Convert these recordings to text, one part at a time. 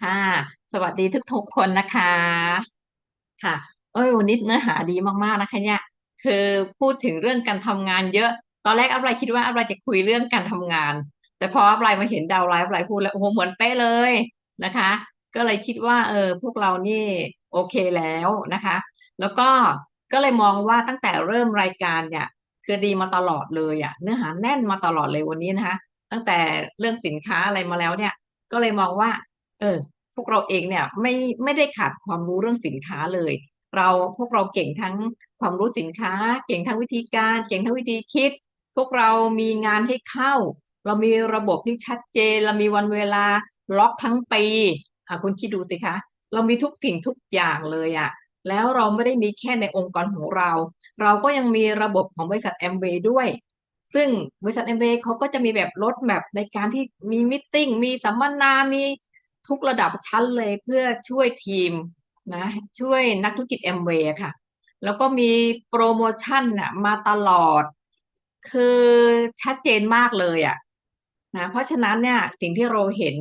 ค่ะ สวัสดีทุกทุกคนนะคะ ค่ะ เอ้ยวันนี้เนื้อหาดีมากๆนะคะ เนี่ย คือพูดถึงเรื่องการทำงานเยอะ ตอนแรกอัปไลคิดว่าอัปไลจะคุยเรื่องการทำงาน แต่พออัปไลมาเห็นดาวไลฟ์อัปไลพูดแล้วโอ้โหเหมือนเป๊ะเลยนะคะ ก็เลยคิดว่า เออพวกเรานี่โอเคแล้วนะคะ แล้วก็ก็เลยมองว่าตั้งแต่เริ่มรายการเนี่ย คือดีมาตลอดเลยอะ เนื้อหาแน่นมาตลอดเลยวันนี้นะคะ ตั้งแต่เรื่องสินค้าอะไรมาแล้วเนี่ย ก็เลยมองว่า เออ พวกเราเองเนี่ยไม่ไม่ได้ขาดความรู้เรื่องสินค้าเลย เราพวกเราเก่งทั้งความรู้สินค้า เก่งทั้งวิธีการ เก่งทั้งวิธีคิด พวกเรามีงานให้เข้า เรามีระบบที่ชัดเจน เรามีวันเวลาล็อกทั้งปีอะคุณคิดดูสิคะ เรามีทุกสิ่งทุกอย่างเลยอะแล้วเราไม่ได้มีแค่ในองค์กรของเรา เราก็ยังมีระบบของบริษัทแอมเวย์ด้วย ซึ่งบริษัทแอมเวย์เขาก็จะมีแบบรถแบบในการที่มีมิทติ้งมีสัมมนา มี ทุกระดับชั้นเลยเพื่อช่วยทีมนะช่วยนักธุรกิจแอมเวย์ค่ะ แล้วก็มีโปรโมชั่นน่ะมาตลอด คือชัดเจนมากเลยอะนะเพราะฉะนั้นเนี่ยสิ่งที่เราเห็น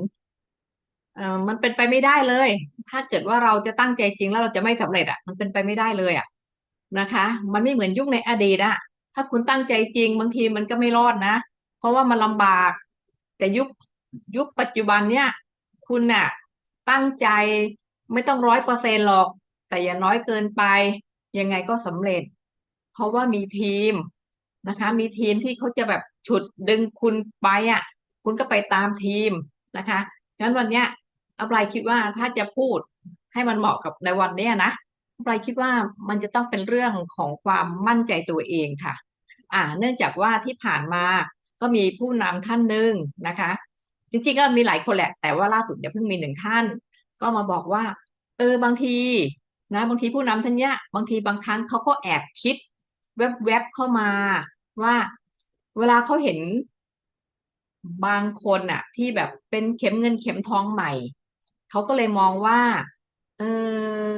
เออมันเป็นไปไม่ได้เลย ถ้าเกิดว่าเราจะตั้งใจจริงแล้วเราจะไม่สำเร็จอะ มันเป็นไปไม่ได้เลยอะนะคะ มันไม่เหมือนยุคในอดีตอะถ้าคุณตั้งใจจริงบางทีมันก็ไม่รอดนะ เพราะว่ามันลำบาก แต่ยุคยุคปัจจุบันเนี่ย คุณน่ะ ตั้งใจไม่ต้องร้อยเปอร์เซ็นต์หรอก แต่อย่าน้อยเกินไป ยังไงก็สำเร็จ เพราะว่ามีทีมนะคะ มีทีมที่เขาจะแบบฉุดดึงคุณไปอะ คุณก็ไปตามทีมนะคะงั้นวันเนี้ยอัปไลคิดว่าถ้าจะพูดให้มันเหมาะกับในวันเนี้ยนะอัปไลคิดว่ามันจะต้องเป็นเรื่องของความมั่นใจตัวเองค่ะ อ่า เนื่องจากว่าที่ผ่านมาก็มีผู้นำท่านหนึ่งนะคะ จริงๆก็มีหลายคนแหละ แต่ว่าล่าสุดอย่าเพิ่งมีหนึ่งท่าน ก็มาบอกว่า เออบางทีนะบางทีผู้นำท่านเนี้ยบางทีบางครั้งเขาก็แอบคิดแวบๆเข้ามาว่าเวลาเขาเห็นบางคนอะที่แบบเป็นเข็มเงินเข็มทองใหม่เขาก็เลยมองว่าเอ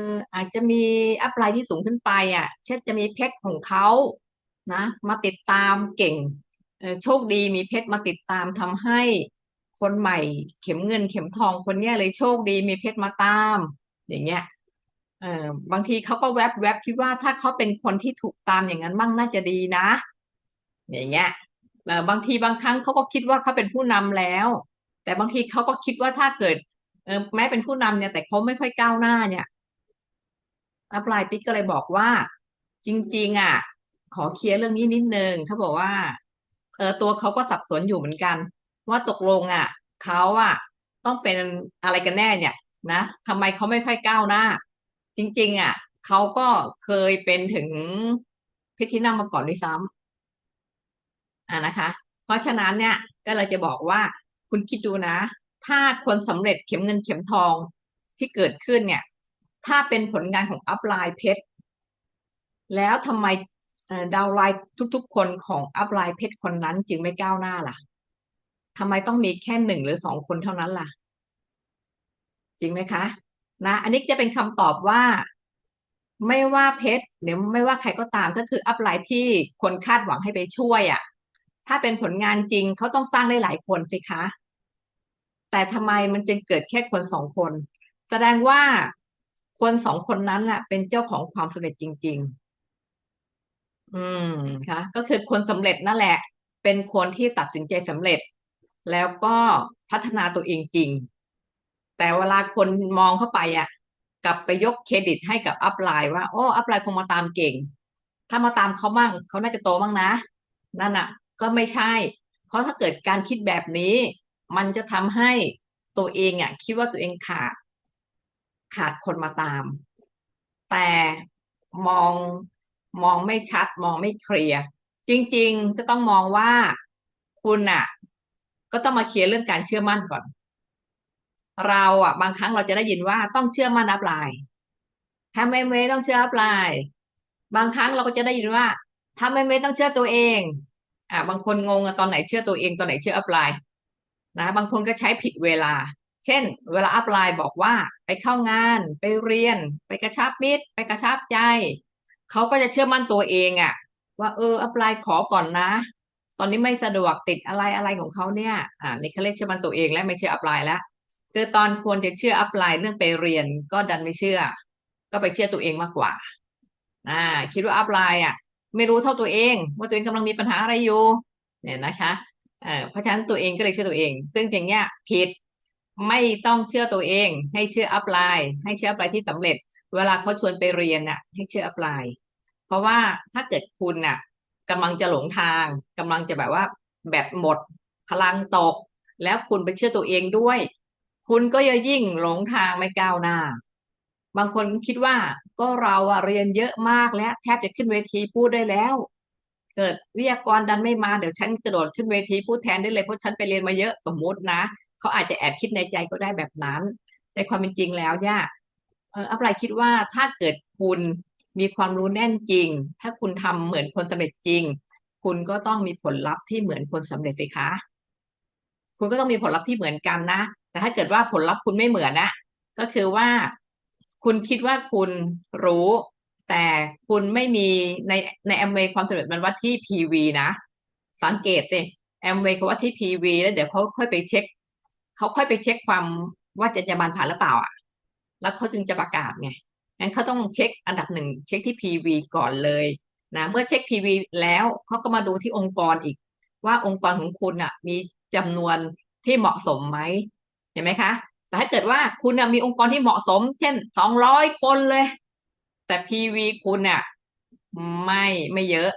ออาจจะมีอัพไลน์ที่สูงขึ้นไปอะ เช่นจะมีเพชรของเขานะ มาติดตามเก่งโชคดีมีเพชรมาติดตามทำให้ คนใหม่ เข็มเงินเข็มทองคนเนี้ยเลยโชคดีมีเพชรมาตาม อย่างเงี้ยเออบางทีเขาก็แวบแวบคิดว่าถ้าเขาเป็นคนที่ถูกตามอย่างนั้นมั่งน่าจะดีนะ อย่างเงี้ยเออบางทีบางครั้งเขาก็คิดว่าเขาเป็นผู้นำแล้ว แต่บางทีเขาก็คิดว่าถ้าเกิดเออแม้เป็นผู้นำเนี่ย แต่เขาไม่ค่อยก้าวหน้าเนี่ยอัพไลน์ติ๊กก็เลยบอกว่า จริง ๆ อะ ขอเคลียร์เรื่องนี้นิดนึงเขาบอกว่าเออตัวเขาก็สับสนอยู่เหมือนกัน ว่าตกลงอะเขาอะต้องเป็นอะไรกันแน่เนี่ยนะทำไมเขาไม่ค่อยก้าวหน้า จริง ๆ อะเขาก็เคยเป็นถึงเพชรที่นั่งมาก่อนด้วยซ้ำอ่านะคะ เพราะฉะนั้นเนี่ยก็เลยจะบอกว่าคุณคิดดูนะ ถ้าคนสำเร็จเข็มเงินเข็มทองที่เกิดขึ้นเนี่ย ถ้าเป็นผลงานของอัพไลน์เพชรแล้วทำไมดาวไลน์ทุก ๆ คนของอัพไลน์เพชรคนนั้นจึงไม่ก้าวหน้าล่ะ ทำไมต้องมีแค่หนึ่งหรือสองคนเท่านั้นล่ะ จริงไหมคะ นะ อันนี้จะเป็นคำตอบว่า ไม่ว่าเพชรหรือไม่ว่าใครก็ตามก็คืออัพไลน์ที่คนคาดหวังให้ไปช่วยอะ ถ้าเป็นผลงานจริงเขาต้องสร้างได้หลายคนสิคะ แต่ทำไมมันจึงเกิดแค่คนสองคน แสดงว่าคนสองคนนั้นแหละเป็นเจ้าของความสำเร็จจริง ๆ อืมค่ะก็คือคนสำเร็จนั่นแหละ เป็นคนที่ตัดสินใจสำเร็จ แล้วก็พัฒนาตัวเองจริง แต่เวลาคนมองเข้าไปอะ กลับไปยกเครดิตให้กับอัพไลน์ว่าโอ้อัพไลน์คงมาตามเก่ง ถ้ามาตามเขาบ้างเขาน่าจะโตบ้างนะ นั่นอะ ก็ไม่ใช่ เพราะถ้าเกิดการคิดแบบนี้ มันจะทำให้ตัวเองอะ คิดว่าตัวเองขาด ขาดคนมาตาม แต่มองมองไม่ชัด มองไม่เคลียร์จริง ๆ จะต้องมองว่าคุณอะ ก็ต้องมาเคลียร์เรื่องการเชื่อมั่นก่อน เราอะ บางครั้งเราจะได้ยินว่าต้องเชื่อมั่นอัพไลน์ทำเอ็มเวต้องเชื่ออัพไลน์บางครั้งเราก็จะได้ยินว่าทำเอ็มเวต้องเชื่อตัวเอง อ่าบางคนงงตอนไหนเชื่อตัวเองตอนไหนเชื่ออัพไลน์นะบางคนก็ใช้ผิดเวลา เช่น เวลาอัพไลน์บอกว่าไปเข้างานไปเรียน ไปกระชับมิตร ไปกระชับใจ เขาก็จะเชื่อมั่นตัวเองอะ ว่าเอออัพไลน์ขอก่อนนะ ตอนนี้ไม่สะดวกติดอะไรอะไรของเขาเนี่ย อ่านี่เขาเรียกเชื่อมันตัวเองและไม่เชื่ออัพไลน์แล้วคือตอนควรจะเชื่ออัพไลน์เรื่องไปเรียนก็ดันไม่เชื่อ ก็ไปเชื่อตัวเองมากกว่า อ่า คิดว่าอัพไลน์อะ ไม่รู้เท่าตัวเอง ว่าตัวเองกำลังมีปัญหาอะไรอยู่ เนี่ยนะคะเออเพราะฉะนั้นตัวเองก็เลยเชื่อตัวเอง ซึ่งอย่างเงี้ยผิดไม่ต้องเชื่อตัวเอง ให้เชื่ออัพไลน์ให้เชื่ออัพไลน์ที่สำเร็จ เวลาเขาชวนไปเรียนน่ะ ให้เชื่ออัพไลน์เพราะว่าถ้าเกิดคุณน่ะ กำลังจะหลงทางกำลังจะแบบว่าแบตหมด พลังตก แล้วคุณไปเชื่อตัวเองด้วย คุณก็จะยิ่งหลงทางไม่ก้าวหน้า บางคนคิดว่าก็เราอะเรียนเยอะมากแล้วแทบจะขึ้นเวทีพูดได้แล้ว เกิดวิทยากรดันไม่มาเดี๋ยวฉันกระโดดขึ้นเวทีพูดแทนได้เลยเพราะฉันไปเรียนมาเยอะสมมุตินะเขาอาจจะแอบคิดในใจก็ได้แบบนั้น แต่ความเป็นจริงแล้วเนี่ยอออะไรคิดว่าถ้าเกิดคุณ มีความรู้แน่นจริง ถ้าคุณทำเหมือนคนสำเร็จจริง คุณก็ต้องมีผลลัพธ์ที่เหมือนคนสำเร็จสิคะคุณก็ต้องมีผลลัพธ์ที่เหมือนกันนะ แต่ถ้าเกิดว่าผลลัพธ์คุณไม่เหมือนนะก็คือว่าคุณคิดว่าคุณรู้ แต่คุณไม่มีในในแอมเวย์ความสำเร็จมันวัดที่ PV นะ สังเกตสิแอมเวย์เขาวัดที่ PV แล้วเดี๋ยวเขาค่อยไปเช็คเขาค่อยไปเช็คความว่าจะจะบานผ่านหรือเปล่าอะ แล้วเขาจึงจะประกาศไง งั้นเขาต้องเช็คอันดับหนึ่งเช็คที่ PV ก่อนเลยนะเมื่อเช็ค PV แล้วเขาก็มาดูที่องค์กรอีก ว่าองค์กรของคุณอะ มีจำนวนที่เหมาะสมไหมเห็นไหมคะ แต่ถ้าเกิดว่าคุณมีองค์กรที่เหมาะสม เช่นสองร้อยคนเลย แต่ PV คุณอะ ไม่ไม่เยอะ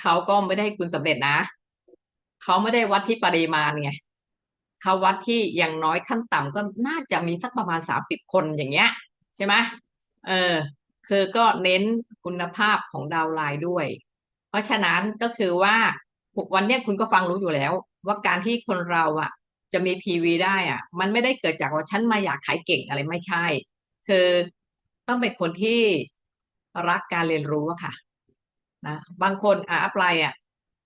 เขาก็ไม่ได้คุณสำเร็จนะเขาไม่ได้วัดที่ปริมาณไงเขาวัดที่อย่างน้อยขั้นต่ำก็น่าจะมีสักประมาณสามสิบคนอย่างเงี้ย ใช่ไหม เออคือก็เน้นคุณภาพของดาวไลน์ด้วย เพราะฉะนั้นก็คือว่าวันนี้คุณก็ฟังรู้อยู่แล้ว ว่าการที่คนเราอะ จะมี PV ได้อะ มันไม่ได้เกิดจากว่าฉันมาอยากขายเก่งอะไรไม่ใช่ คือต้องเป็นคนที่รักการเรียนรู้อะค่ะนะบางคนอะอัพไลน์อะ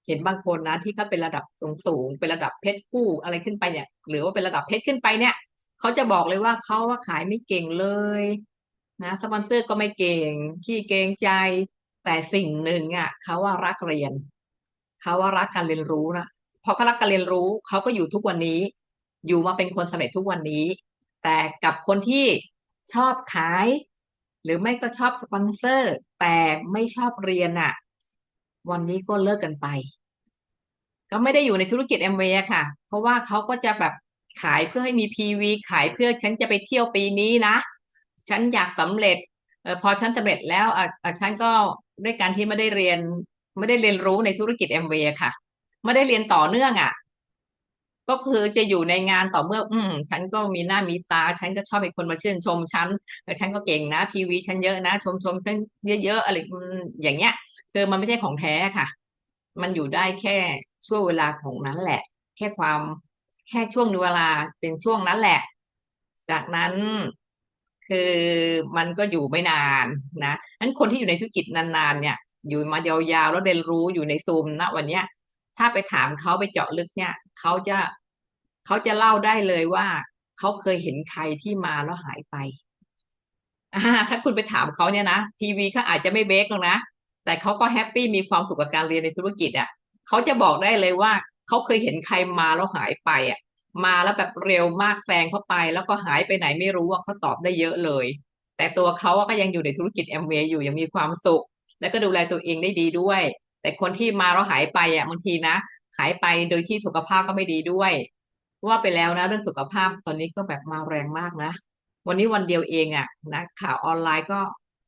เห็นบางคนนะที่เขาเป็นระดับสูงสูงเป็นระดับเพชรกู้อะไรขึ้นไปเนี่ย หรือว่าเป็นระดับเพชรขึ้นไปเนี่ยเขาจะบอกเลยว่าเขาว่าขายไม่เก่งเลย นะสปอนเซอร์ก็ไม่เก่งขี้เกรงใจ แต่สิ่งหนึ่งอะเขาว่ารักเรียนเขาว่ารักการเรียนรู้นะพอเขารักการเรียนรู้เขาก็อยู่ทุกวันนี้ อยู่มาเป็นคนสำเร็จทุกวันนี้ แต่กับคนที่ชอบขาย หรือไม่ก็ชอบสปอนเซอร์ แต่ไม่ชอบเรียนอะ วันนี้ก็เลิกกันไป ก็ไม่ได้อยู่ในธุรกิจแอมเวย์ค่ะ เพราะว่าเขาก็จะแบบขายเพื่อให้มีพีวีขายเพื่อฉันจะไปเที่ยวปีนี้นะ ฉันอยากสำเร็จเออพอฉันสำเร็จแล้วอะฉันก็ด้วยการที่ไม่ได้เรียน ไม่ได้เรียนรู้ในธุรกิจแอมวย์ค่ะ ไม่ได้เรียนต่อเนื่องอะ ก็คือจะอยู่ในงานต่อเมื่อ อืม ฉันก็มีหน้ามีตา ฉันก็ชอบให้คนมาชื่นชมฉันแต่ฉันก็เก่งนะทีวีฉันเยอะนะชมชมฉันเยอะๆอะไรอย่างเงี้ย คือมันไม่ใช่ของแท้ค่ะ มันอยู่ได้แค่ช่วงเวลาของนั้นแหละ แค่ความแค่ช่วงเวลาเป็นช่วงนั้นแหละ จากนั้น คือมันก็อยู่ไม่นานนะนั้นคนที่อยู่ในธุรกิจนานๆเนี่ย อยู่มายาวๆแล้วเรียนรู้อยู่ในซูมนะวันเนี้ย ถ้าไปถามเขาไปเจาะลึกเนี่ยเขาจะเขาจะเล่าได้เลยว่าเขาเคยเห็นใครที่มาแล้วหายไปถ้าคุณไปถามเขาเนี่ยนะทีวีเขาอาจจะไม่เบรกหรอกนะแต่เขาก็แฮปปี้มีความสุขกับการเรียนในธุรกิจอะเขาจะบอกได้เลยว่าเขาเคยเห็นใครมาแล้วหายไปอะ มาแล้วแบบเร็วมากแซงเข้าไป แล้วก็หายไปไหนไม่รู้ว่าเขาตอบได้เยอะเลย แต่ตัวเขาก็ยังอยู่ในธุรกิจแอมเวย์อยู่ยังมีความสุข แล้วก็ดูแลตัวเองได้ดีด้วย แต่คนที่มาแล้วหายไปอะบางทีนะ หายไปโดยที่สุขภาพก็ไม่ดีด้วย ว่าไปแล้วนะเรื่องสุขภาพตอนนี้ก็แบบมาแรงมากนะ วันนี้วันเดียวเองอะนะข่าวออนไลน์ก็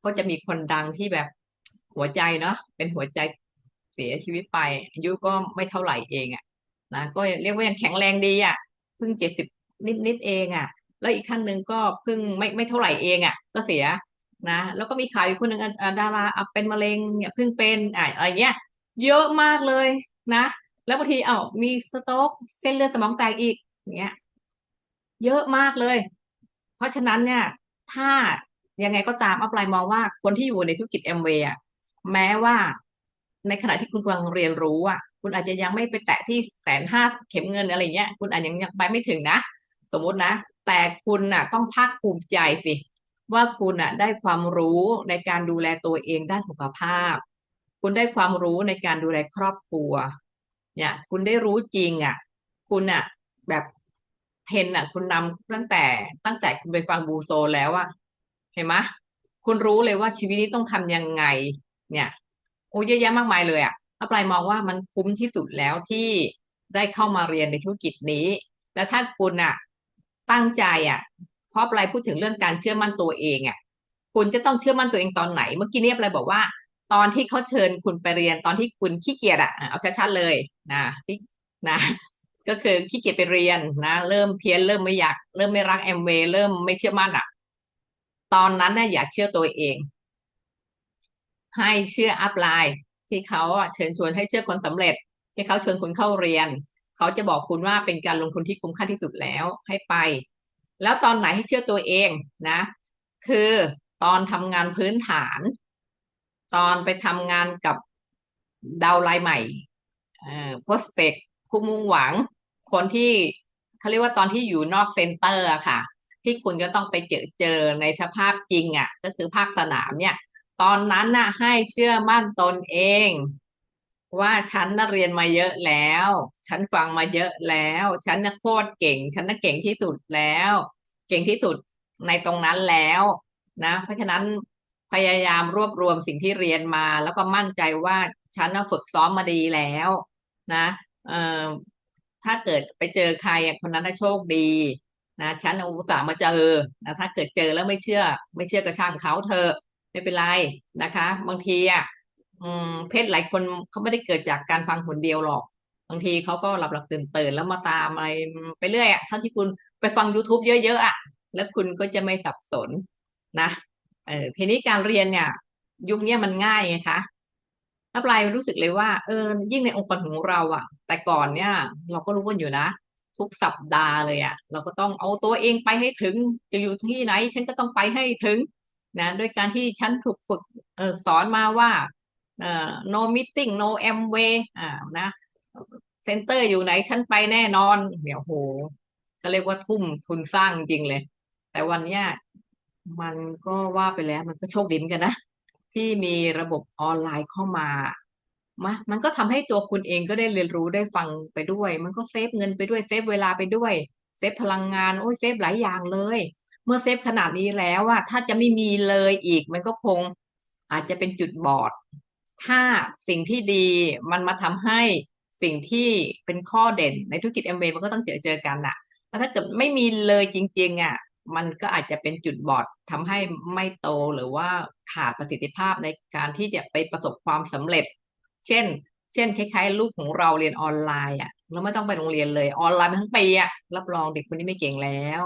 ก็จะมีคนดังที่แบบหัวใจเนาะเป็นหัวใจเสียชีวิตไปอายุก็ไม่เท่าไหร่เองอะนะก็เรียกว่ายังแข็งแรงดีอะ พิ่งเจ็ดสิบนิดนิดเองอะ แล้วอีกขั้นหนึ่งก็เพิ่งไม่ไม่เท่าไหร่เองอะ ก็เสียนะแล้วก็มีข่าวอีกคนหนึ่งดาราเป็นมะเร็งเนี่ยเพิ่งเป็นอะไรเงี้ยเยอะมากเลยนะ แล้วบางทีเอ้ามีสโตรกเส้นเลือดสมองแตกอีกเงี้ยเยอะมากเลย เพราะฉะนั้นเนี่ย ถ้ายังไงก็ตามอัพไลน์มองว่าคนที่อยู่ในธุรกิจแอมเวย์แม้ว่าในขณะที่คุณกำลังเรียนรู้อะ คุณอาจจะยังไม่ไปแตะที่แสนห้าเข็มเงินอะไรเงี้ย คุณอาจจะยังไปไม่ถึงนะ สมมตินะ แต่คุณน่ะ ต้องภาคภูมิใจสิ ว่าคุณน่ะ ได้ความรู้ในการดูแลตัวเองด้านสุขภาพ คุณได้ความรู้ในการดูแลครอบครัว เนี่ย คุณได้รู้จริง อะ คุณอะ แบบเทรนด์อะ คุณนำตั้งแต่ตั้งแต่คุณไปฟังบูโซแล้วอะเห็นไหมคุณรู้เลยว่าชีวิตนี้ต้องทำยังไง เนี่ยโอ้เยอะแยะมากมายเลยอะ อัปไลมองว่ามันคุ้มที่สุดแล้วที่ได้เข้ามาเรียนในธุรกิจนี้ แล้วถ้าคุณอะตั้งใจอะเพราะอะไรพูดถึงเรื่องการเชื่อมั่นตัวเองอะคุณจะต้องเชื่อมั่นตัวเองตอนไหน เมื่อกี้เนี่ยอะไรบอกว่า ตอนที่เขาเชิญคุณไปเรียนตอนที่คุณขี้เกียจอะเอาชัดๆเลยนะที่นะก็คือขี้เกียจไปเรียนนะเริ่มเพี้ยนเริ่มไม่อยากเริ่มไม่รักแอมเวย์เริ่มไม่เชื่อมั่นอะ ตอนนั้นน่ะอยากเชื่อตัวเอง ให้เชื่ออัพไลน์ ที่เขาเชิญชวนให้เชื่อคนสำเร็จ ที่เขาเชิญคุณเข้าเรียน เขาจะบอกคุณว่าเป็นการลงทุนที่คุ้มค่าที่สุดแล้วให้ไป แล้วตอนไหนให้เชื่อตัวเองนะ คือตอนทำงานพื้นฐาน ตอนไปทำงานกับดาวไลน์ใหม่เอ่อโพสเปกผู้มุ่งหวัง คนที่เขาเรียกว่าตอนที่อยู่นอกเซ็นเตอร์อะค่ะ ที่คุณก็ต้องไปเจอเจอในสภาพจริงอะก็คือภาคสนามเนี่ย ตอนนั้นน่ะ ให้เชื่อมั่นตนเอง ว่าฉันน่ะเรียนมาเยอะแล้ว ฉันฟังมาเยอะแล้ว ฉันน่ะโคตรเก่ง ฉันน่ะเก่งที่สุดแล้ว เก่งที่สุดในตรงนั้นแล้วนะ เพราะฉะนั้นพยายามรวบรวมสิ่งที่เรียนมา แล้วก็มั่นใจว่าฉันน่ะฝึกซ้อมมาดีแล้ว นะเอ่อถ้าเกิดไปเจอใครคนนั้นน่ะโชคดีนะฉันอุตส่าห์มาเจอนะถ้าเกิดเจอแล้วไม่เชื่อ ไม่เชื่อก็ช่างเขาเถอะ ไม่เป็นไรนะคะ บางทีอะเพศหลายคนเขาไม่ได้เกิดจากการฟังคนเดียวหรอก บางทีเขาก็หลับหลับตื่นตื่นแล้วมาตามอะไรไปเรื่อยอะเท่าที่คุณไปฟัง YouTube เยอะๆอะแล้วคุณก็จะไม่สับสนนะเออทีนี้การเรียนเนี่ย ยุคนี้มันง่ายไงคะอัปไลน์รู้สึกเลยว่าเออยิ่งในองค์กรของเราอะ แต่ก่อนเนี่ย เราก็รู้กันอยู่นะทุกสัปดาห์เลยอะ เราก็ต้องเอาตัวเองไปให้ถึงจะอยู่ที่ไหน ฉันก็ต้องไปให้ถึง นะด้วยการที่ฉันถูกฝึกออสอนมาว่าเอ่อ no meeting no Amway อ่านะเซ็นเตอร์อยู่ไหนฉันไปแน่นอนเดี๋ยวโหก็เรียกว่าทุ่มทุนสร้างจริงเลย แต่วันเนี้ยมันก็ว่าไปแล้วมันก็โชคดีกันนะ ที่มีระบบออนไลน์เข้ามามามันก็ทำให้ตัวคุณเองก็ได้เรียนรู้ได้ฟังไปด้วย มันก็เซฟเงินไปด้วยเซฟเวลาไปด้วย เซฟพลังงานโอ้ยเซฟหลายอย่างเลย เมื่อเซฟขนาดนี้แล้วอะถ้าจะไม่มีเลยอีก มันก็คงอาจจะเป็นจุดบอด ถ้าสิ่งที่ดีมันมาทำให้สิ่งที่เป็นข้อเด่นในธุรกิจเอ็มเมันก็ต้องเจอเจอกันอะแล้วถ้าเกิดไม่มีเลยจริง ๆอะมันก็อาจจะเป็นจุดบอดทำให้ไม่โตหรือว่าขาดประสิทธิภาพในการที่จะไปประสบความสำเร็จ เช่น เช่น คล้ายๆ ลูกของเราเรียนออนไลน์อะเราไม่ต้องไปโรงเรียนเลยออนไลน์มาทั้งปีอะรับรองเด็กคนนี้ไม่เก่งแล้ว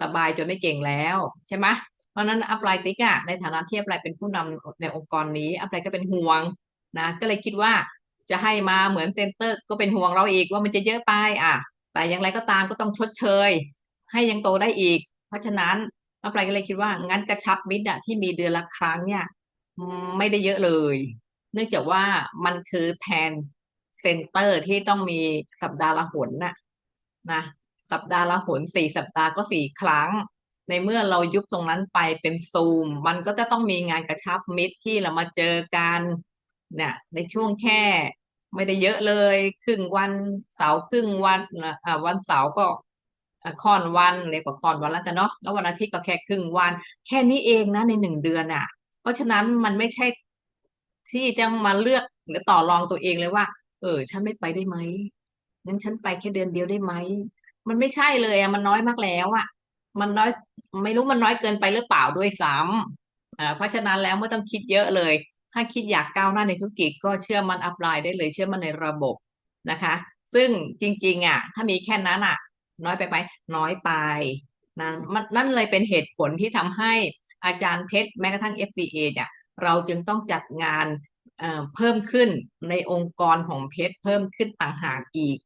สบายจนไม่เก่งแล้วใช่ไหมเพราะนั้นอัปไลน์ติ๊กอะในฐานะที่อัปไลน์เป็นผู้นำในองค์กรนี้อัปไลน์ก็เป็นห่วงนะก็เลยคิดว่าจะให้มาเหมือนเซ็นเตอร์ ก็เป็นห่วงเราอีกว่ามันจะเยอะไปอะ แต่อย่างไรก็ตามก็ต้องชดเชย ให้ยังโตได้อีก เพราะฉะนั้นอัปไลน์ก็เลยคิดว่างั้นกระชับมิตรอะที่มีเดือนละครั้งเนี่ยไม่ได้เยอะเลย เนื่องจากว่ามันคือแทนเซ็นเตอร์ที่ต้องมีสัปดาห์ละหนน่ะนะ สัปดาห์ละหนสี่สัปดาห์ก็สี่ครั้ง ในเมื่อเรายุบตรงนั้นไปเป็นซูม มันก็จะต้องมีงานกระชับมิตรที่เรามาเจอกันเนี่ยในช่วงแค่ไม่ได้เยอะเลย ครึ่งวันเสาร์ครึ่งวันอ่าวันเสาร์ก็ค่อนวันเรียกว่าค่อนวันแล้วกันเนาะแล้ววันอาทิตย์ก็แค่ครึ่งวัน แค่นี้เองนะในหนึ่งเดือนอะ เพราะฉะนั้นมันไม่ใช่ที่จะมาเลือกหรือต่อรองตัวเองเลยว่า เออ ฉันไม่ไปได้ไหมงั้นฉันไปแค่เดือนเดียวได้ไหม มันไม่ใช่เลยอะมันน้อยมากแล้วอะมันน้อย ไม่รู้มันน้อยเกินไปหรือเปล่าด้วยซ้ำอ่าเพราะฉะนั้นแล้วไม่ต้องคิดเยอะเลย ถ้าคิดอยากก้าวหน้าในธุรกิจก็เชื่อมันอัพไลน์ได้เลยเชื่อมันในระบบนะคะ ซึ่งจริง ๆอะถ้ามีแค่นั้นอะน้อยไปไหมน้อยไปนะนั่นเลยเป็นเหตุผลที่ทำให้อาจารย์เพชรแม้กระทั่ง FCA เนี่ยเราจึงต้องจัดงานเพิ่มขึ้นในองค์กรของเพชรเพิ่มขึ้นต่างหากอีก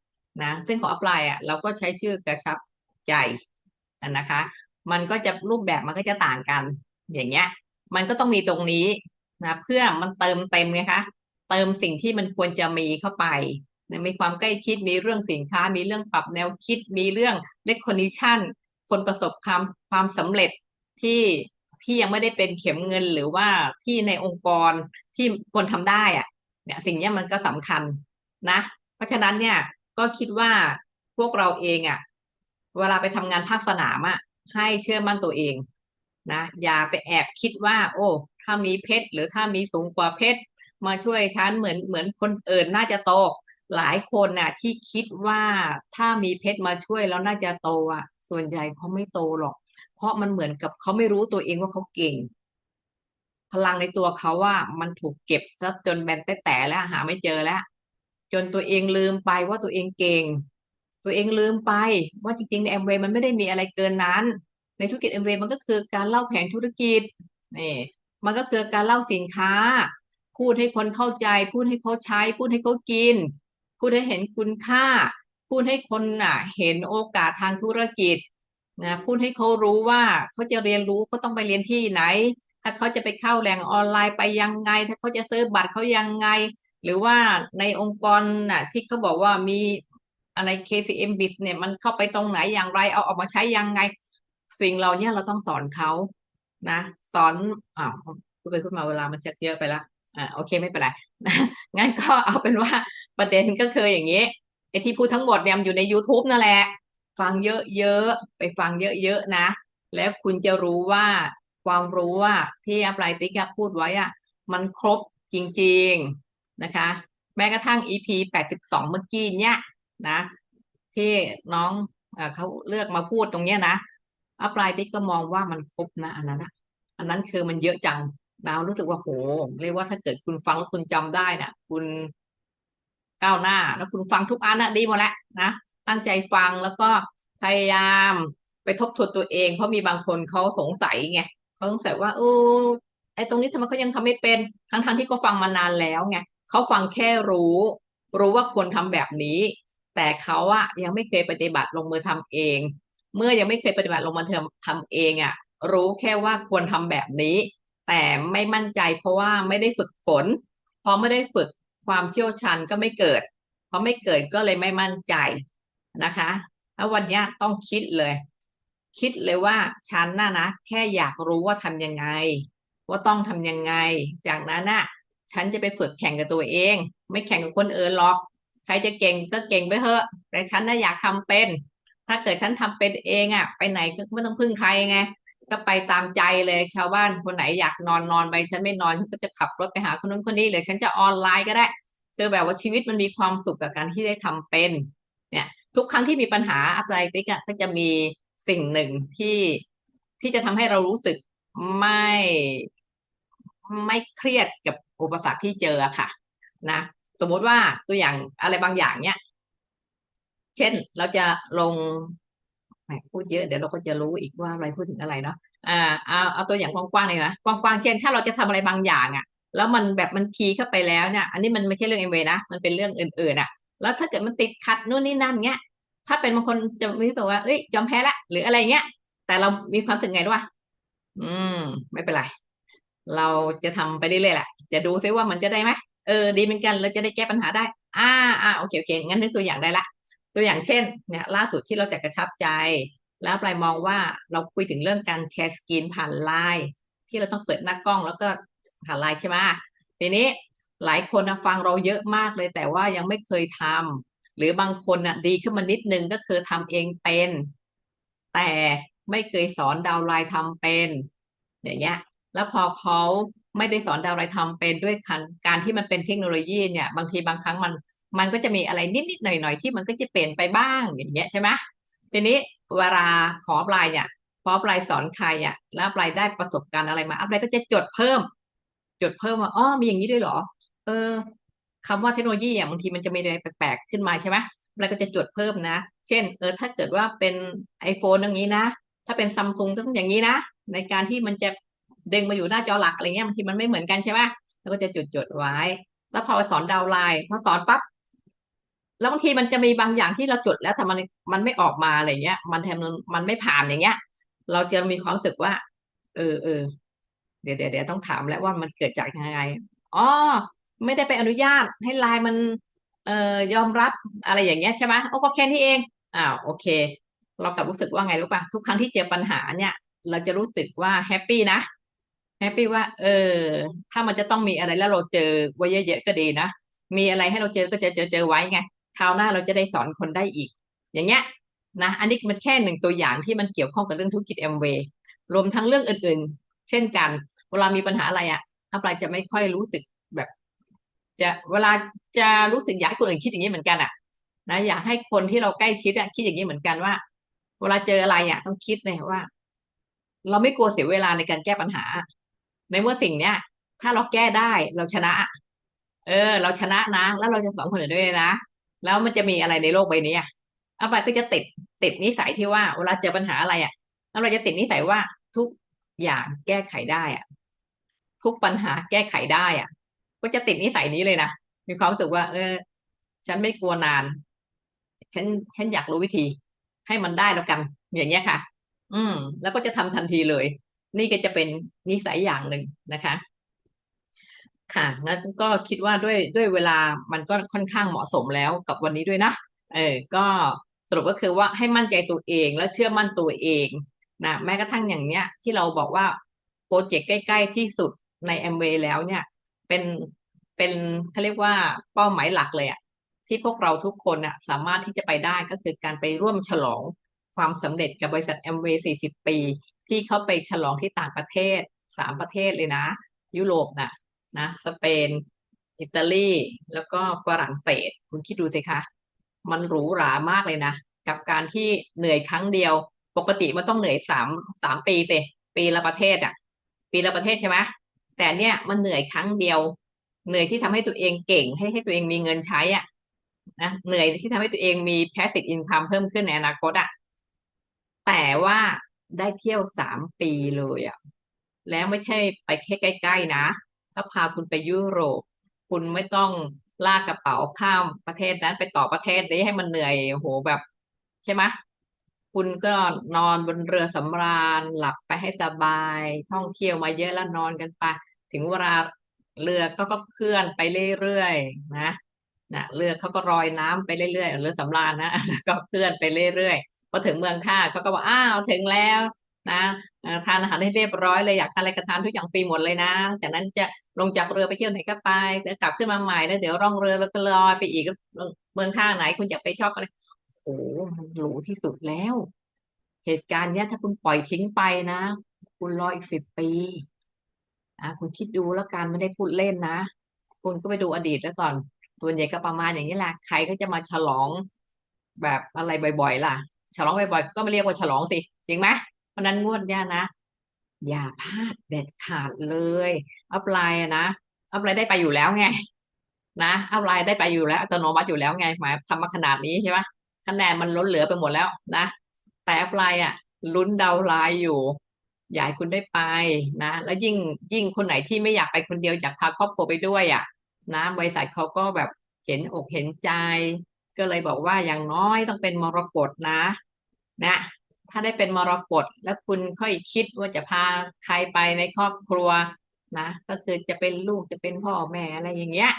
นะซึ่งของอัปไลน์อะเราก็ใช้ชื่อกระชับใจนะคะ มันก็จะรูปแบบมันก็จะต่างกัน อย่างเงี้ย มันก็ต้องมีตรงนี้นะเพื่อมันเติมเต็มไงคะเติมสิ่งที่มันควรจะมีเข้าไปมีความใกล้ชิดมีเรื่องสินค้า มีเรื่องปรับแนวคิด มีเรื่องเลคคอนดิชันคนประสบความความสำเร็จที่ที่ยังไม่ได้เป็นเข็มเงินหรือว่าที่ในองค์กรที่คนทำได้อะเนี่ยสิ่งนี้มันก็สำคัญนะ เพราะฉะนั้นเนี่ย ก็คิดว่าพวกเราเองอะ เวลาไปทำงานภาคสนามอะ ให้เชื่อมั่นตัวเองนะอย่าไปแอบคิดว่า โอ้ ถ้ามีเพชรหรือถ้ามีสูงกว่าเพชรมาช่วยฉันเหมือนเหมือนคนอื่นน่าจะโต หลายคนน่ะ ที่คิดว่าถ้ามีเพชรมาช่วยแล้วน่าจะโตอะ ส่วนใหญ่เขาไม่โตหรอก เพราะมันเหมือนกับเขาไม่รู้ตัวเองว่าเขาเก่ง พลังในตัวเขาว่ามันถูกเก็บซะจนแบนแต่แต่แล้วหาไม่เจอแล้ว จนตัวเองลืมไปว่าตัวเองเก่ง ตัวเองลืมไปว่าจริงๆในแอมเวย์มันไม่ได้มีอะไรเกินนั้น ในธุรกิจแอมเวย์มันก็คือการเล่าแผนธุรกิจนี่มันก็คือการเล่าสินค้า พูดให้คนเข้าใจ พูดให้เขาใช้ พูดให้เขากิน พูดให้เห็นคุณค่า พูดให้คนน่ะ เห็นโอกาสทางธุรกิจนะพูดให้เขารู้ว่าเขาจะเรียนรู้เขาต้องไปเรียนที่ไหน ถ้าเขาจะไปเข้าแหล่งออนไลน์ไปยังไง ถ้าเขาจะซื้อบัตรเขายังไง หรือว่าในองค์กรน่ะ ที่เขาบอกว่ามีอะไร KCM b i z เนี่ย มันเข้าไปตรงไหนอย่างไรเอาออกมาใช้ยังไง สิ่งเราเนี่ยเราต้องสอนเขานะ สอนอ่าวพูดไปพูดมาเวลามันจะเยอะไปละอ่าโอเคไม่เป็นไรงั้นก็เอาเป็นว่าประเด็นก็คืออย่างนี้ไอที่พูดทั้งหมดเนี่ยอยู่ใน YouTube นั่นแหละ ฟังเยอะๆ ไปฟังเยอะๆนะ แล้วคุณจะรู้ว่าความรู้ว่าที่อัปไลติกพูดไว้อะมันครบจริง ๆ นะคะ แม้กระทั่ง EP แปดสิบสองเมื่อกี้เนี่ยนะ ที่น้องอเขาเลือกมาพูดตรงเนี้ยนะอัปไลติกก็มองว่ามันครบนะอันนั้นนะอันนั้นคือมันเยอะจังดารู้สึกว่าโห เรียกว่าถ้าเกิดคุณฟังแล้วคุณจำได้นะ่ะ คุณก้าวหน้า แล้วคุณฟังทุกอันนะดีหมดแล้วนะตั้งใจฟังแล้วก็พยายามไปทบทวนตัวเอง เพราะมีบางคนเขาสงสัยไงเขาสงสัยว่าเออไอตรงนี้ทำไมเขายังทำไม่เป็นทั้งๆทที่ก็ฟังมานานแล้วไง เขาฟังแค่รู้ รู้ว่าควรทำแบบนี้ แต่เขาอะยังไม่เคยปฏิบัติลงมือทำเอง เมื่อยังไม่เคยปฏิบัติลงมือทำเองอะรู้แค่ว่าควรทำแบบนี้ แต่ไม่มั่นใจเพราะว่าไม่ได้ฝึกฝนพอไม่ได้ฝึกความเชี่ยวชาญก็ไม่เกิดพอไม่เกิดก็เลยไม่มั่นใจนะคะแล้ววันนี้ต้องคิดเลย คิดเลยว่าฉันน่ะนะแค่อยากรู้ว่าทำยังไง ว่าต้องทำยังไง จากนั้นน่ะ ฉันจะไปฝึกแข่งกับตัวเอง ไม่แข่งกับคนอื่นหรอก ใครจะเก่งก็เก่งไปเถอะ แต่ฉันน่ะอยากทำเป็น ถ้าเกิดฉันทำเป็นเองอะ ไปไหนก็ไม่ต้องพึ่งใครไงก็ไปตามใจเลยชาวบ้านคนไหนอยากนอนนอนไปฉันไม่นอนฉันก็จะขับรถไปหาคนนู้นคนนี้หรือฉันจะออนไลน์ก็ได้คือแบบว่าชีวิตมันมีความสุขกับการที่ได้ทำเป็น เนี่ย ทุกครั้งที่มีปัญหาอะไรติ๊กอะก็จะมีสิ่งหนึ่งที่ที่จะทำให้เรารู้สึกไม่ไม่เครียดกับ อุปสรรคที่เจอค่ะ นะ สมมติว่าตัวอย่างอะไรบางอย่างเนี้ยเช่นเราจะลงพูดเยอะเดี๋ยวเราก็จะรู้อีกว่าอะไรพูดถึงอะไรเนาะอ่าเอาเอาตัวอย่างกว้างๆเลยนะกว้างๆเช่น ถ้าเราจะทำอะไรบางอย่างอะ แล้วมันแบบมันคีย์เข้าไปแล้วเนี่ย อันนี้มันไม่ใช่เรื่องเอ็มเวนะมันเป็นเรื่องอื่นๆอะ แล้วถ้าเกิดมันติดขัดนู่นนี่นั่นเงี้ยถ้าเป็นบางคนจะมีสึกว่าเอ้ยยอมแพ้ละหรืออะไรเงี้ยแต่เรามีความรู้สึกไงด้วยอืม ไม่เป็นไร เราจะทำไปเรื่อยๆแหละ จะดูซิว่ามันจะได้ไหมเออดีเหมือนกันเราจะได้แก้ปัญหาได้ อ่าอ่าโอเคโอเคงั้นนึกตัวอย่างได้ละ ตัวอย่างเช่น เนี่ย ล่าสุดที่เราจะกระชับใจ แล้วปลายมองว่าเราคุยถึงเรื่องการแชร์สกรีนผ่านไลน์ที่เราต้องเปิดหน้ากล้องแล้วก็ผ่านไลน์ใช่ไหมทีนี้หลายคนนะฟังเราเยอะมากเลย แต่ว่ายังไม่เคยทำหรือบางคนน่ะดีขึ้นมานิดนึงก็คือทำเองเป็น แต่ไม่เคยสอนดาวไลน์ทำเป็น อย่างเงี้ย แล้วพอเขา ไม่ได้สอนดาวไลน์ทำเป็นด้วยการที่มันเป็นเทคโนโลยีเนี่ย บางทีบางครั้งมันมันก็จะมีอะไรนิดๆหน่อยๆที่มันก็จะเปลี่ยนไปบ้างอย่างเงี้ยใช่ไหมทีนี้เวลาขอปลายเนี่ยพอปลายสอนใครอะแล้วปลายได้ประสบการณ์อะไรมาปลายก็จะจดเพิ่ม จดเพิ่มว่าอ๋อมีอย่างนี้ด้วยเหรอ เออคำว่าเทคโนโลยีอะบางทีมันจะมีอะไรแปลกๆขึ้นมาใช่ไหมปลายก็จะจดเพิ่มนะ เช่น เออ ถ้าเกิดว่าเป็น iPhone อย่างนี้นะ ถ้าเป็นซัมซุงก็ต้องอย่างนี้นะในการที่มันจะ ดึงมาอยู่หน้าจอหลักอะไรเงี้ยบางทีมันไม่เหมือนกันใช่ไหมแล้วก็จะจดจดไว้ แล้วพอสอนดาวไลน์พอสอนปั๊บแล้วบางทีมันจะมีบางอย่างที่เราจดแล้วแต่มันมันไม่ออกมาอะไรเงี้ย มันแทนมันไม่ผ่านอย่างเงี้ย เราจะมีความรู้สึกว่า เออเออเดี๋ยวเดี๋ยวเดี๋ยวต้องถามแล้วว่ามันเกิดจากยังไงอ๋อไม่ได้ไปอนุญาตให้ไลน์มัน เอ่อยอมรับอะไรอย่างเงี้ยใช่ไหมโอ้ก็แค่นี้เองอ้าวโอเค เรากลับรู้สึกว่าไงรู้ป่ะทุกครั้งที่เจอปัญหาเนี่ย เราจะรู้สึกว่าแฮปปี้นะ แฮปปี้ว่า เออ ถ้ามันจะต้องมีอะไรแล้วเราเจอไว้เยอะๆก็ดีนะ มีอะไรให้เราเจอก็จะเจอเจอไว้ไงคราวหน้าเราจะได้สอนคนได้อีก อย่างเงี้ยนะอันนี้มันแค่หนึ่งตัวอย่างที่มันเกี่ยวข้องกับเรื่องธุรกิจแอมเวย์รวมทั้งเรื่องอื่นๆ เช่นกัน เวลามีปัญหาอะไรอะอัปไลจะไม่ค่อยรู้สึกแบบ จะเวลาจะรู้สึกอยากให้คนอื่นคิดอย่างนี้เหมือนกันอะ นะ อยากให้คนที่เราใกล้ชิดอะคิดอย่างนี้เหมือนกันว่า เวลาเจออะไรอะต้องคิดเลยว่า เราไม่กลัวเสียเวลาในการแก้ปัญหา ในเมื่อสิ่งเนี้ยถ้าเราแก้ได้เราชนะ เออ เราชนะนะแล้วเราจะสอนคนอื่นด้วยนะ แล้วมันจะมีอะไรในโลกใบนี้อะอัปไลก็จะติดติดนิสัยที่ว่าเวลาเจอปัญหาอะไรอะอัปไลจะติดนิสัยว่าทุกอย่างแก้ไขได้อะ ทุกปัญหาแก้ไขได้อะ ก็จะติดนิสัยนี้เลยนะมีความรู้สึกว่า เออ ฉันไม่กลัวนาน ฉันฉันอยากรู้วิธี ให้มันได้แล้วกัน อย่างเงี้ยค่ะ อืม แล้วก็จะทำทันทีเลย นี่ก็จะเป็นนิสัยอย่างหนึ่งนะคะ ค่ะงั้นก็คิดว่าด้วยด้วยเวลามันก็ค่อนข้างเหมาะสมแล้วกับวันนี้ด้วยนะ เออ ก็สรุปก็คือว่าให้มั่นใจตัวเองและเชื่อมั่นตัวเองนะแม้กระทั่งอย่างเนี้ย ที่เราบอกว่าโปรเจกต์ใกล้ ๆ ที่สุดในแอมเวย์แล้วเนี่ยเป็นเป็นเขาเรียกว่าเป้าหมายหลักเลยอะที่พวกเราทุกคนอะสามารถที่จะไปได้ก็คือการไปร่วมฉลองความสำเร็จกับบริษัทแอมเวย์40 ปี ที่เขาไปฉลองที่ต่างประเทศสามประเทศเลยนะ ยุโรปน่ะนะสเปน อิตาลี แล้วก็ฝรั่งเศส คุณคิดดูสิคะ มันหรูหรามากเลยนะ กับการที่เหนื่อยครั้งเดียว ปกติมันต้องเหนื่อยสามสามปีสิปีละประเทศอะ ปีละประเทศใช่ไหมแต่เนี่ยมันเหนื่อยครั้งเดียว เหนื่อยที่ทำให้ตัวเองเก่ง ให้ให้ตัวเองมีเงินใช้อะนะเหนื่อยที่ทำให้ตัวเองมี passive income เพิ่มขึ้นในอนาคตอะแต่ว่า ได้เที่ยวสามปีเลยอะแล้วไม่ใช่ไปแค่ใกล้ ๆ นะ ถ้าพาคุณไปยุโรป คุณไม่ต้องลากกระเป๋าข้ามประเทศนั้นไปต่อประเทศนี้ให้มันเหนื่อยโหแบบ ใช่ไหมคุณก็นอนบนเรือสำราญหลับไปให้สบาย ท่องเที่ยวมาเยอะแล้วนอนกันไป ถึงเวลาเรือก็ก็เคลื่อนไปเรื่อยๆนะนะเรือเขาก็ลอยน้ำไปเรื่อยๆเรือสำราญนะก็เคลื่อนไปเรื่อยๆ พอถึงเมืองท่าเขาก็บอกอ้าวถึงแล้วนะทานอาหารให้เรียบร้อยเลยอยากทานอะไรก็ทานทุกอย่างฟรีหมดเลยนะจากนั้นจะลงจากเรือไปเที่ยวไหนก็ไปเดี๋ยวกลับขึ้นมาใหม่แล้วเดี๋ยวร่องเรือแล้วก็ลอยไปอีกเมืองท่าไหนคุณอยากไปชอบอะไรโอ้มันหรูที่สุดแล้ว เหตุการณ์เนี้ยถ้าคุณปล่อยทิ้งไปนะ คุณรออีกสิบปีอะคุณคิดดูแล้วกันไม่ได้พูดเล่นนะ คุณก็ไปดูอดีตแล้วก่อนส่วนใหญ่ก็ประมาณอย่างนี้แหละใครก็จะมาฉลองแบบอะไรบ่อย ๆ ล่ะ ฉลองบ่อยๆก็ไม่เรียกว่าฉลองสิจริงไหมเพราะนั้นงวดเนี้ยนะ อย่าพลาดเด็ดขาดเลยอัพไลน์นะอัพไลน์ได้ไปอยู่แล้วไง นะอัพไลน์ได้ไปอยู่แล้วอัตโนมัติอยู่แล้วไงหมายทำมาขนาดนี้ใช่ไหมคะแนนมันล้นเหลือไปหมดแล้วนะแต่อัพไลน์อะลุ้นดาวไลน์อยู่อยากให้คุณได้ไปนะ แล้วยิ่งยิ่งคนไหนที่ไม่อยากไปคนเดียวอยากพาครอบครัวไปด้วยอะ นะบริษัทเขาก็แบบเห็นอกเห็นใจ ก็เลยบอกว่าอย่างน้อยต้องเป็นมรกตนะ นะ ถ้าได้เป็นมรกตแล้วคุณค่อยคิดว่าจะพาใครไปในครอบครัวนะ ก็คือจะเป็นลูกจะเป็นพ่อแม่อะไรอย่างเงี้ย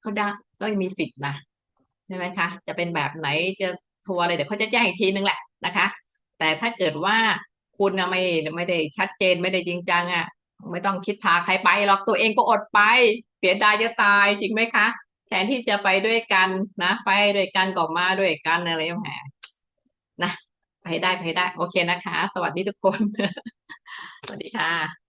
เขาได้ก็มีสิทธิ์นะใช่ไหมคะ จะเป็นแบบไหนจะทัวร์อะไรเดี๋ยวเขาจะแจ้งอีกทีนึงแหละนะคะ แต่ถ้าเกิดว่าคุณไม่ไม่ได้ชัดเจนไม่ได้จริงจังอะ ไม่ต้องคิดพาใครไปหรอกตัวเองก็อดไป เสียดายจะตายจริงไหมคะ แทนที่จะไปด้วยกันนะ ไปด้วยกันก็มาด้วยกันอะไรอย่างเงี้ยนะไปได้ไปได้ โอเคนะคะ สวัสดีทุกคน สวัสดีค่ะ